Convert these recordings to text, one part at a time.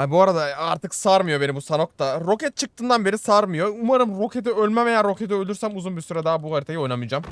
Ay bu arada artık sarmıyor beni bu Sanok da. Roket çıktığından beri sarmıyor. Umarım rokete ölmem veya rokete ölürsem uzun bir süre daha bu haritayı oynamayacağım.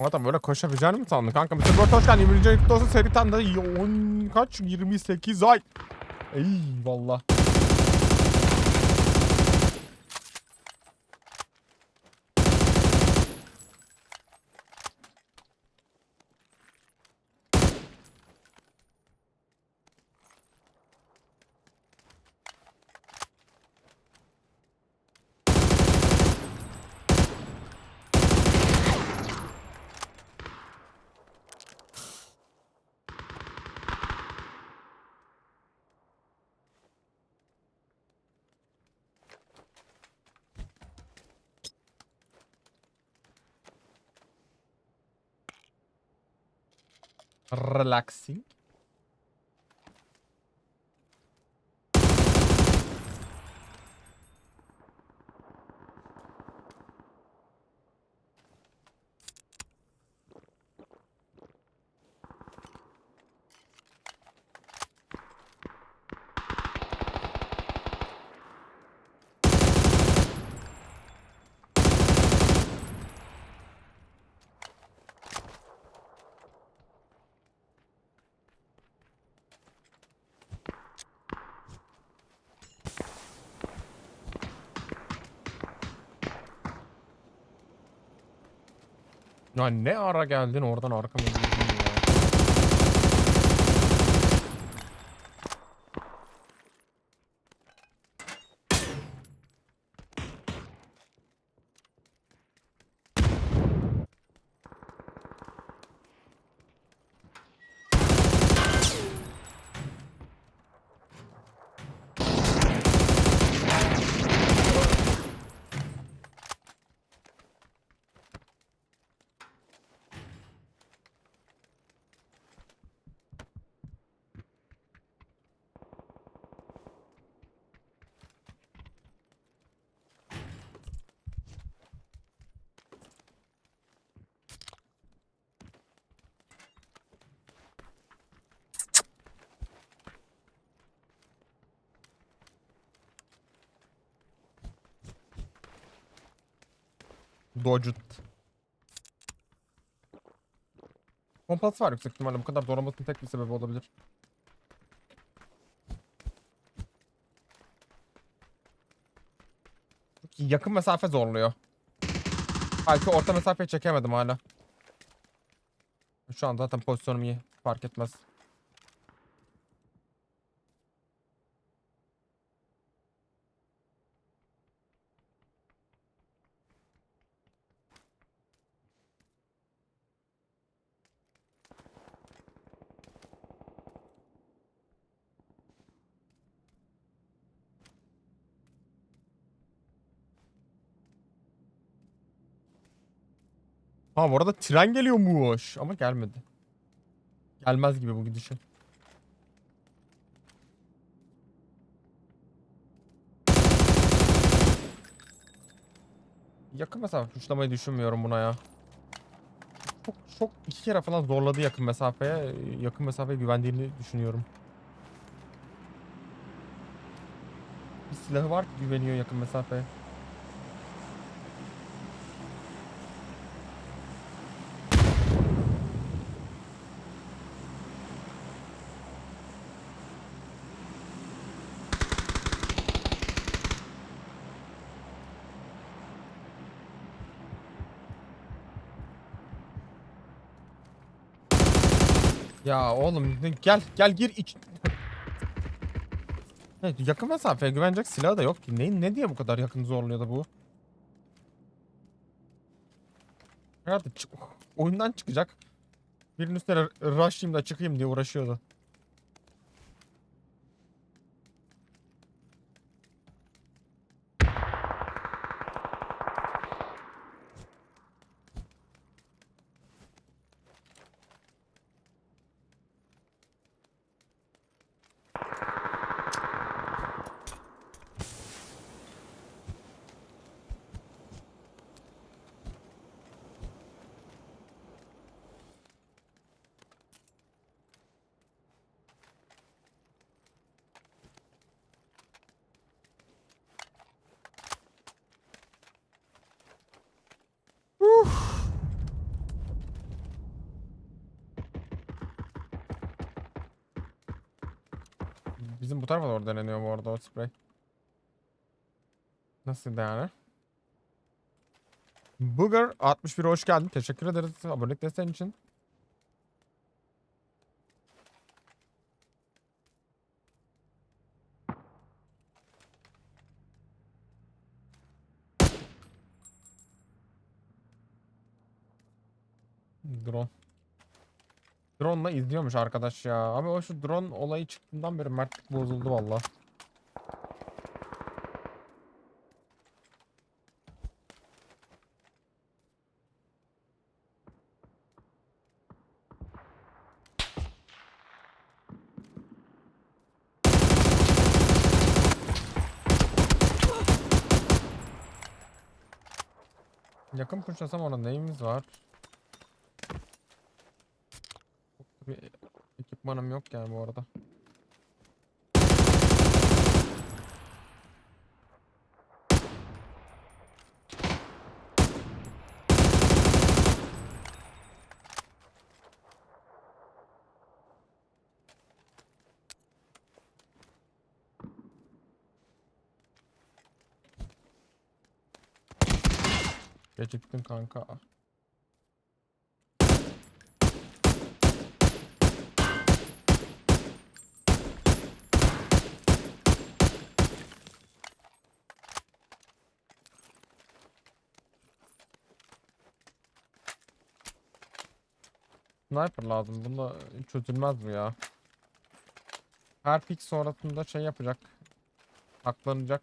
Adam böyle koşabileceğini mi sandın kanka? Mr. Burt hoş geldin. 20. ayın kutlu olsun. Seri tane de 10 kaç? 28 ay. Eyvallah. Relaxing. Ya ne ara geldin? Oradan arkama Dodged. Pompası var yüksek ihtimalle bu kadar zorlamasının tek bir sebebi olabilir. Yakın mesafe zorluyor. Belki orta mesafeyi çekemedim hala. Şu an zaten pozisyonum iyi. Fark etmez. Ha bu arada tren geliyormuş ama gelmedi. Gelmez gibi bu gidişin. Yakın mesafe tuşlamayı düşünmüyorum buna ya. Çok çok iki kere falan zorladı yakın mesafeye. Yakın mesafeye güvendiğini düşünüyorum. Bir silahı var ki güveniyor yakın mesafeye. Ya oğlum gel gel gir iç. Evet, yakın mesafeye güvenecek silah da yok ki. Ne, ne diye bu kadar yakın zorluyor da bu? Herhalde çık- oyundan çıkacak. Birinin üstüne rushlayayım da çıkayım diye uğraşıyordu. Bizim bu tarafa doğru deneniyor bu arada o sprey. Nasıl yani? Booger 61 hoş geldin. Teşekkür ederiz abonelik desteğin için. Drone. Drone'la izliyormuş arkadaş ya. Abi o şu drone olayı çıktığından beri mertlik bozuldu valla. Yakın kuşlasam ona neyimiz var? Çok da Bir ekipmanım yok yani bu arada. Geciktin kanka. Sniper lazım. Bunda çözülmez bu ya. Her pik sonrasında şey yapacak. Aklanacak.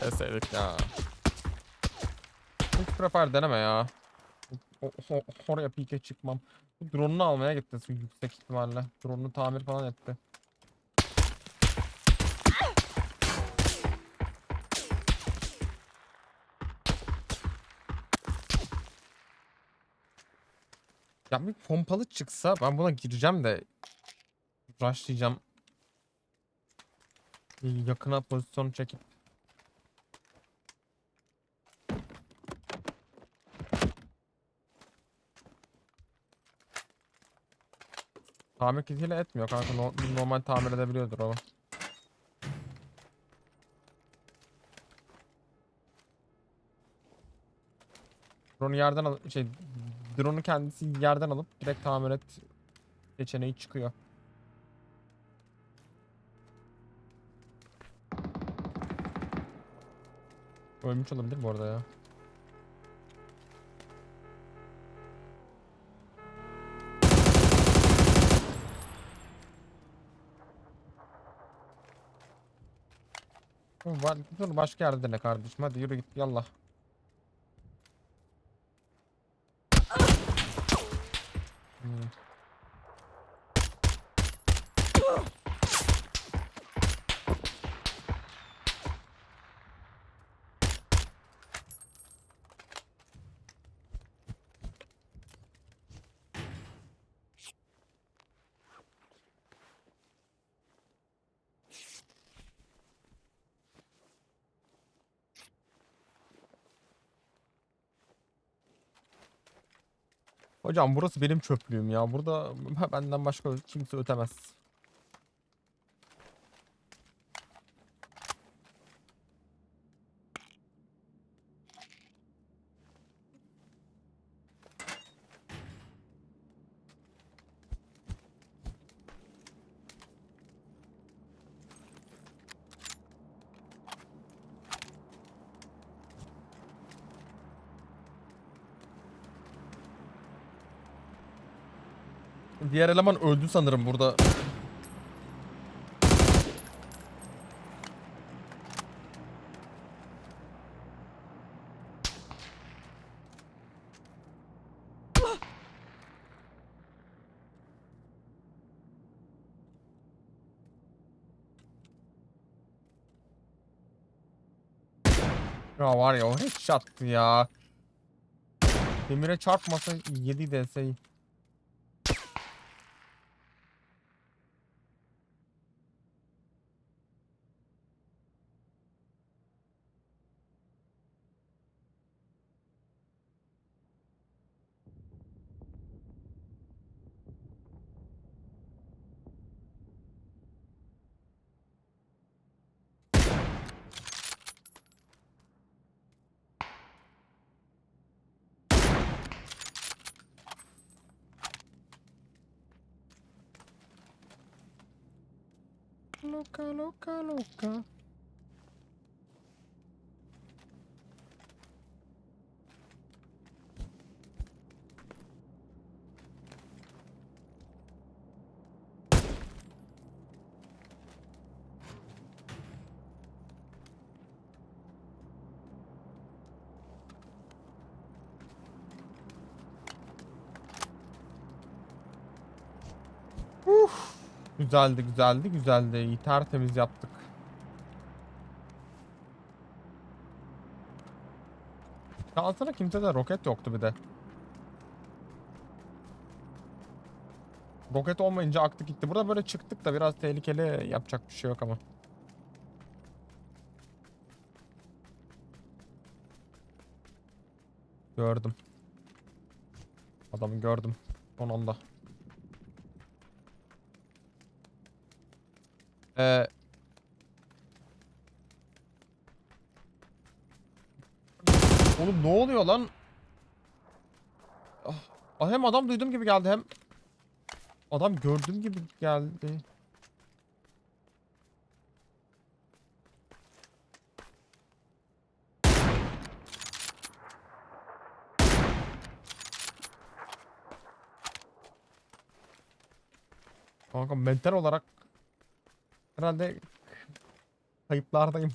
Deseydik ya. Hiç prepar deneme ya. O, o- oraya pike çıkmam. Bu drone'unu almaya gitti yüksek ihtimalle. Drone'unu tamir falan etti. Ya bir pompalı çıksa ben buna gireceğim de rushlayacağım. Yakına pozisyon çekip Tamir kitiyle etmiyor kanka. No- normal tamir edebiliyordur o. Drone'u yerden al şey drone'u kendisi yerden alıp direkt tamir et seçeneği çıkıyor. Ölmüş olabilir bu arada ya. Dur başka yerde dene kardeşim. Hadi yürü git yallah. Hocam burası benim çöplüğüm ya. Burada benden başka kimse ötemez. Diğer eleman öldü sanırım burada. Ya var ya o headshot'tı ya. Demire çarpmasa 7 DS'yi. louca, louca, louca. Uf. Güzeldi, güzeldi, güzeldi. İyi tertemiz yaptık. Şansına kimse de roket yoktu bir de. Roket olmayınca aktı gitti. Burada böyle çıktık da biraz tehlikeli yapacak bir şey yok ama. Gördüm. Adamı gördüm. Son anda. Ee, Oğlum ne oluyor lan? Ah, ah, hem adam duyduğum gibi geldi hem adam gördüğüm gibi geldi. Kanka mental olarak herhalde kayıplardayım.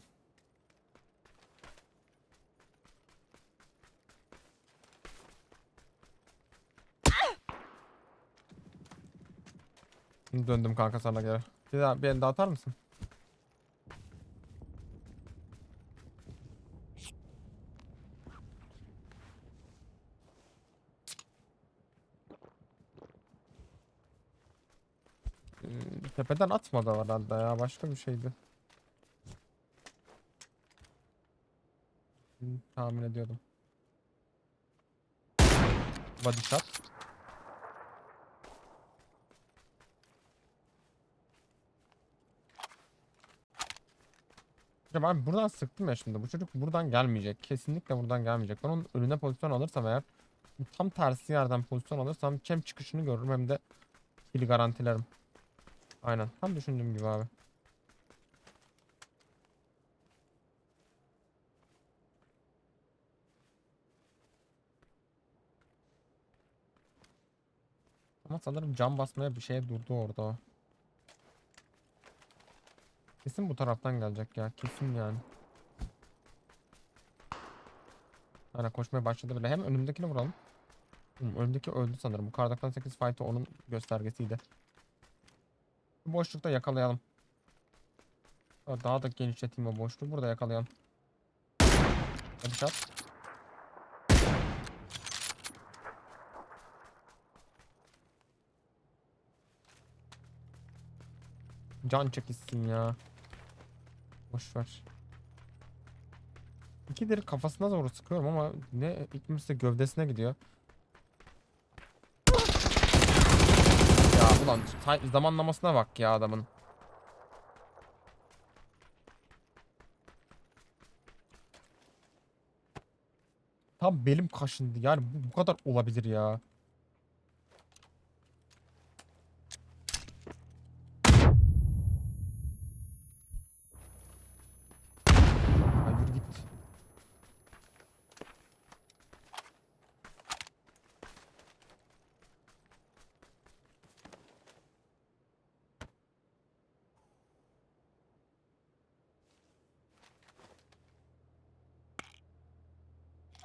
Döndüm kanka sana geri. Bir daha bir el daha atar mısın? Ee, Tepeden atmadı herhalde ya başka bir şeydi. Tahmin ediyordum. Body shot. Ya ben buradan sıktım ya şimdi. Bu çocuk buradan gelmeyecek. Kesinlikle buradan gelmeyecek. Ben onun önüne pozisyon alırsam eğer tam tersi yerden pozisyon alırsam hem çıkışını görürüm hem de kili garantilerim. Aynen. Tam düşündüğüm gibi abi. Ama sanırım cam basmaya bir şeye durdu orada o. Kesin bu taraftan gelecek ya. Kesin yani. Aynen koşmaya başladı bile. Hem önümdekini vuralım. Önümdeki öldü sanırım. Bu kar 98 fight'ı onun göstergesiydi. Bu boşlukta yakalayalım. Ha, Daha da genişleteyim o boşluğu. Burada yakalayalım. Hadi şat. Can çekilsin ya. Boş ver. İkidir kafasına doğru sıkıyorum ama ne ikimiz de gövdesine gidiyor. Ulan zamanlamasına bak ya adamın. Tam belim kaşındı. Yani bu, bu kadar olabilir ya. Hayır git.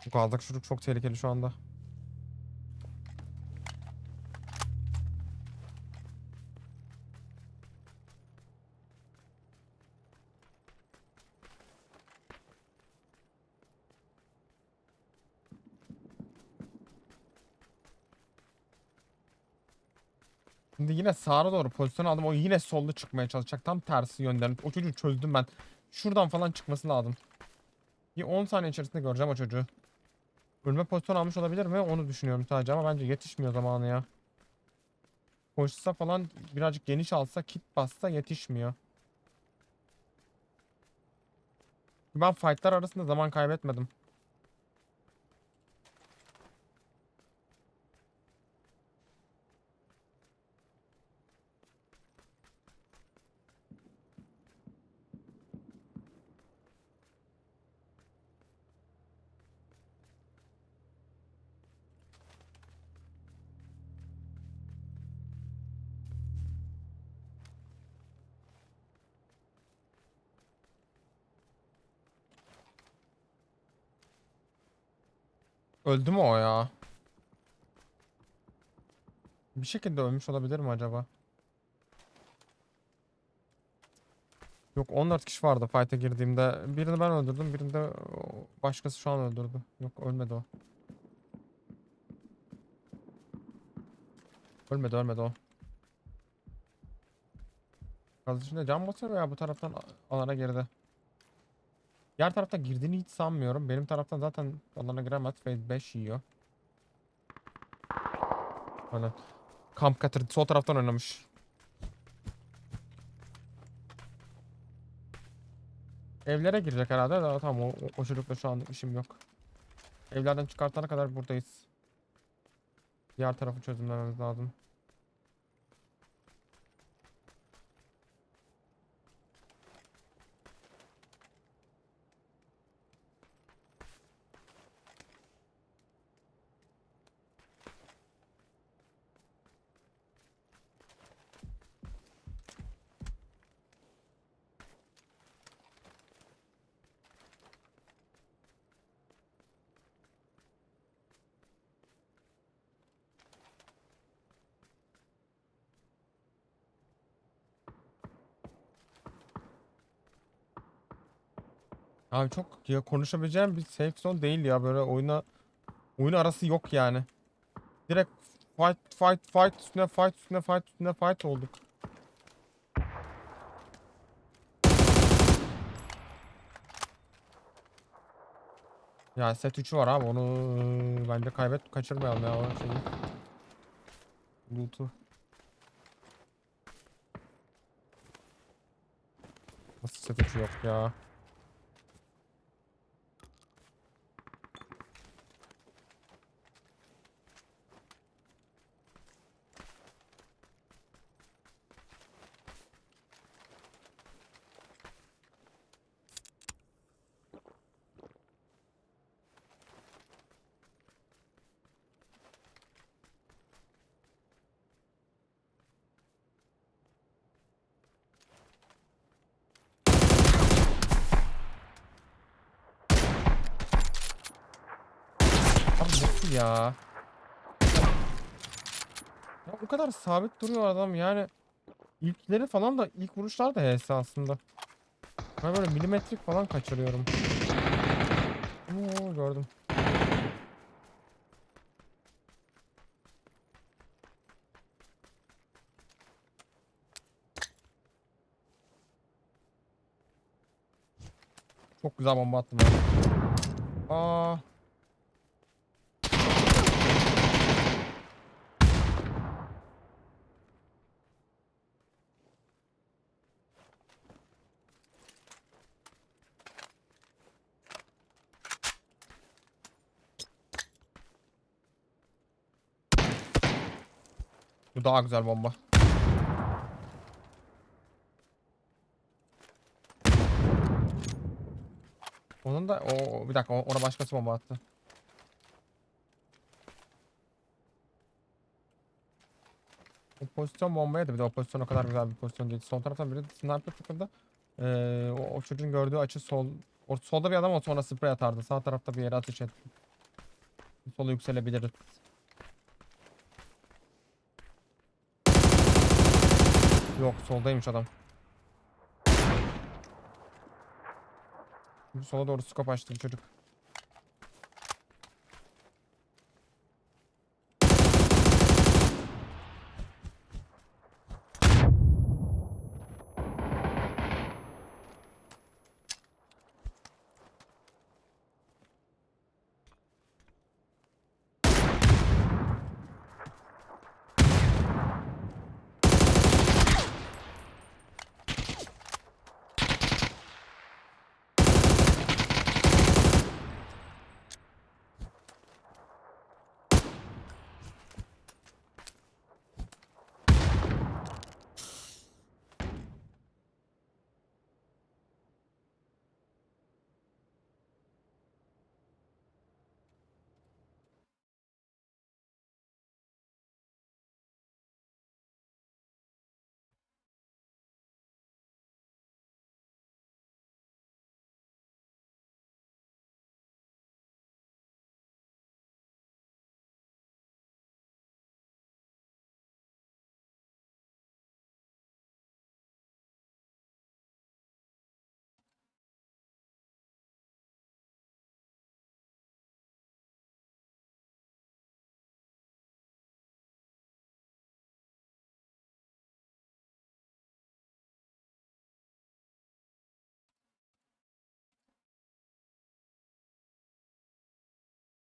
Bu kaldık çocuk çok tehlikeli şu anda. Şimdi yine sağa doğru pozisyon aldım. O yine sollu çıkmaya çalışacak. Tam tersi yönden. O çocuğu çözdüm ben. Şuradan falan çıkması lazım. Bir 10 saniye içerisinde göreceğim o çocuğu. Ölme pozisyon almış olabilir mi? Onu düşünüyorum sadece ama bence yetişmiyor zamanı ya. Koşsa falan birazcık geniş alsa kit bassa yetişmiyor. Ben fightlar arasında zaman kaybetmedim. Öldü mü o ya? Bir şekilde ölmüş olabilir mi acaba? Yok 14 kişi vardı fight'a girdiğimde. Birini ben öldürdüm, birini de başkası şu an öldürdü. Yok ölmedi o. Ölmedi ölmedi o. Kardeşim de can basıyor ya bu taraftan alana girdi. Diğer tarafta girdiğini hiç sanmıyorum. Benim taraftan zaten alana giremez. Phase 5 yiyor. Aynen. Kamp Cutter sol taraftan oynamış. Evlere girecek herhalde. Daha tamam o, o çocukla şu an işim yok. Evlerden çıkartana kadar buradayız. Diğer tarafı çözümlememiz lazım. Abi çok ya konuşabileceğim bir safe zone değil ya böyle oyuna oyun arası yok yani. Direkt fight fight fight üstüne fight üstüne fight üstüne fight olduk. Ya set 3'ü var abi onu bence kaybet kaçırmayalım ya o şeyi. Loot'u. Nasıl set 3'ü yok ya? Ya? Ya bu kadar sabit duruyor adam yani. İlkleri falan da ilk vuruşlar da HS aslında. Ben böyle milimetrik falan kaçırıyorum. Oo gördüm. Çok güzel bomba attım. Aa. Bu daha güzel bomba. Onun da o bir dakika ona başkası bomba attı. O pozisyon bombaydı bir de o pozisyon o kadar güzel bir pozisyon değil. Sol taraftan biri sniper tıkladı. Ee, o, o çocuğun gördüğü açı sol. O, solda bir adam olsa ona sprey atardı. Sağ tarafta bir yere ateş etti. Sola yükselebiliriz. Yok soldaymış adam. Sola doğru scope açtı bu çocuk.